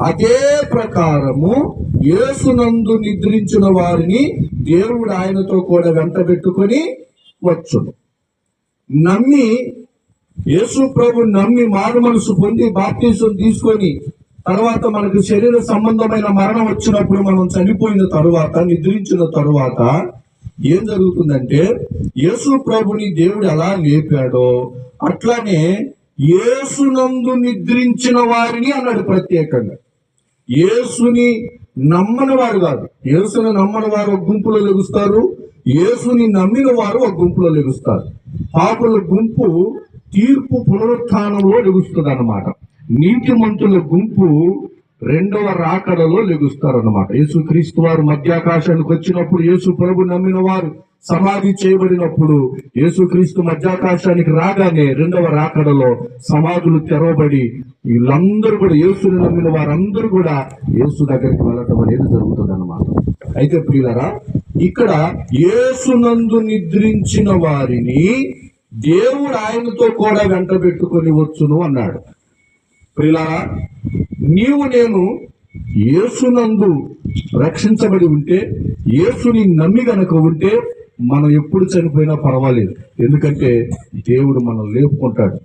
అదే ప్రకారము యేసునందు నిద్రించిన వారిని దేవుడు ఆయనతో కూడా వెంట పెట్టుకొని వచ్చును. నమ్మి యేసు ప్రభు నమ్మి మారు మనసు పొంది బాప్తీసం తీసుకొని తర్వాత మనకు శరీర సంబంధమైన మరణం వచ్చినప్పుడు మనం చనిపోయిన తరువాత నిద్రించిన తరువాత ఏం జరుగుతుందంటే యేసు ప్రభుని దేవుడు ఎలా లేపాడో అట్లానే ఏసునందు నిద్రించిన వారిని అన్నాడు ప్రత్యేకంగా. ఏసుని నమ్మని వారు కాదు. యేసుని నమ్మని వారు ఒక గుంపులో లెగుస్తారు. యేసుని నమ్మిన వారు ఒక గుంపులో లెగుస్తారు. పాపుల గుంపు తీర్పు పునరుత్థానంలో లెగుస్తుంది అన్నమాట నీతిమంతుల గుంపు రెండవ రాకడలో లెగుస్తారు అన్నమాట యేసు క్రీస్తు వారు మధ్యాకాశానికి వచ్చినప్పుడు యేసు ప్రభు నమ్మిన వారు సమాధి చేయబడినప్పుడు యేసుక్రీస్తు మధ్యాకాశానికి రాగానే రెండవ రాకడలో సమాధులు తెరవబడి వీళ్ళందరూ కూడా యేసుని నమ్మిన వారందరూ కూడా యేసు దగ్గరికి వెళ్ళటం అనేది జరుగుతుంది అనమాట అయితే ప్రియులరా ఇక్కడ యేసునందు నిద్రించిన వారిని దేవుడు ఆయనతో కూడా వెంట పెట్టుకొని వచ్చును అన్నాడు. ప్రియులారా నీవు నేను యేసునందు రక్షించబడి ఉంటే యేసుని నమ్మి గనక ఉంటే మనం ఎప్పుడు చనిపోయినా పర్వాలేదు. ఎందుకంటే దేవుడు మనం లేపుకుంటాడు.